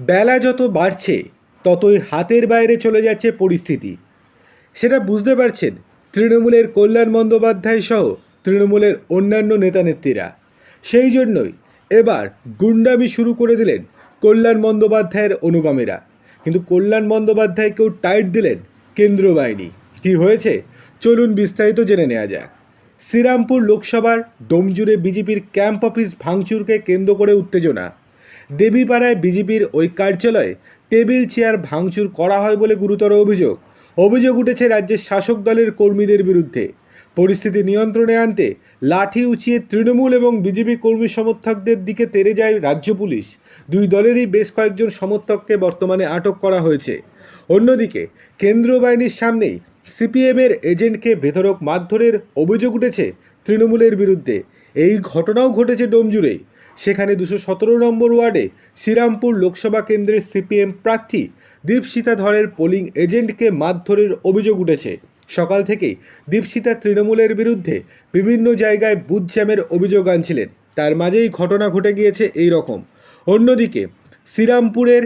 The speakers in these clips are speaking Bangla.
বেলা যত বাড়ছে, ততই হাতের বাইরে চলে যাচ্ছে পরিস্থিতি। সেটা বুঝতে পারছেন তৃণমূলের কল্যাণ বন্দ্যোপাধ্যায় সহ তৃণমূলের অন্যান্য নেতানেত্রীরা। সেই জন্যই এবার গুন্ডামি শুরু করে দিলেন কল্যাণ বন্দ্যোপাধ্যায়ের অনুগামীরা। কিন্তু কল্যাণ বন্দ্যোপাধ্যায়কেও টাইট দিলেন কেন্দ্রীয় বাহিনী। কী হয়েছে? চলুন বিস্তারিত জেনে নেওয়া যাক। শ্রীরামপুর লোকসভার ডোমজুড়ে বিজেপির ক্যাম্প অফিস ভাঙচুরকে কেন্দ্র করে উত্তেজনা। দেবীপাড়ায় বিজেপির ওই কার্যালয়ে টেবিল চেয়ার ভাঙচুর করা হয় বলে গুরুতর অভিযোগ। অভিযোগ উঠেছে রাজ্যের শাসক দলের কর্মীদের বিরুদ্ধে। পরিস্থিতি নিয়ন্ত্রণে আনতে লাঠি উঁচিয়ে তৃণমূল এবং বিজেপি কর্মী সমর্থকদের দিকে তেড়ে যায় রাজ্য পুলিশ। দুই দলেরই বেশ কয়েকজন সমর্থককে বর্তমানে আটক করা হয়েছে। অন্যদিকে কেন্দ্রীয় বাহিনীর সামনেই সিপিএমের এজেন্টকে বেধরক মারধরের অভিযোগ উঠেছে তৃণমূলের বিরুদ্ধে। এই ঘটনাও ঘটেছে ডোমজুড়ে সেখানে দুশো সতেরো নম্বর ওয়ার্ডে শ্রীরামপুর লোকসভা কেন্দ্রের সিপিএম প্রার্থী দীপশিতা ধরের পোলিং এজেন্টকে মারধরের অভিযোগ উঠেছে। সকাল থেকেই দীপশিতা তৃণমূলের বিরুদ্ধে বিভিন্ন জায়গায় বুথ জ্যামের অভিযোগ আনছিলেন। তার মাঝেই ঘটনা ঘটে গিয়েছে এই রকম। অন্যদিকে শ্রীরামপুরের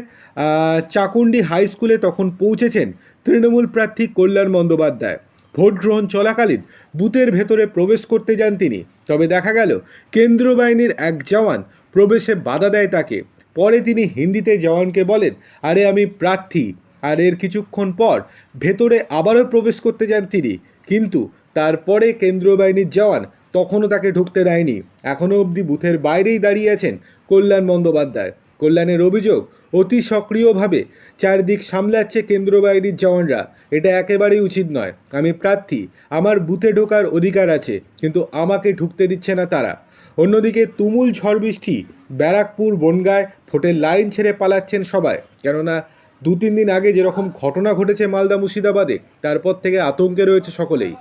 চাকুন্ডি হাই স্কুলে তখন পৌঁছেছেন তৃণমূল প্রার্থী কল্যাণ বন্দ্যোপাধ্যায়। ভোট গ্রহণ চলাকালীন বুথের ভেতরে প্রবেশ করতে যান তিনি। তবে দেখা গেল, কেন্দ্রীয় বাহিনীর এক জওয়ান প্রবেশে বাধা দেয় তাকে। পরে তিনি হিন্দিতে জওয়ানকে বলেন, আরে আমি প্রার্থী। আর এর কিছুক্ষণ পর ভেতরে আবারও প্রবেশ করতে যান তিনি। কিন্তু তারপরে কেন্দ্রীয় বাহিনীর জওয়ান তখনও তাকে ঢুকতে দেয়নি। এখনও অবধি বুথের বাইরেই দাঁড়িয়ে আছেন কল্যাণ বন্দ্যোপাধ্যায়। কল্যাণের অভিযোগ অতি সক্রিয়ভাবে চারদিক সামলাচ্ছে কেন্দ্রীয় বাহিনীর জওয়ানরা। এটা একেবারেই উচিত নয়। আমি প্রার্থী, আমার বুথে ঢোকার অধিকার আছে, কিন্তু আমাকে ঢুকতে দিচ্ছে না তারা। অন্যদিকে তুমুল ঝড় বৃষ্টি ব্যারাকপুর, বনগায় ভোটের লাইন ছেড়ে পালাচ্ছেন সবাই। কেননা দু তিন দিন আগে যেরকম ঘটনা ঘটেছে মালদা মুর্শিদাবাদে তারপর থেকে আতঙ্কে রয়েছে সকলেই।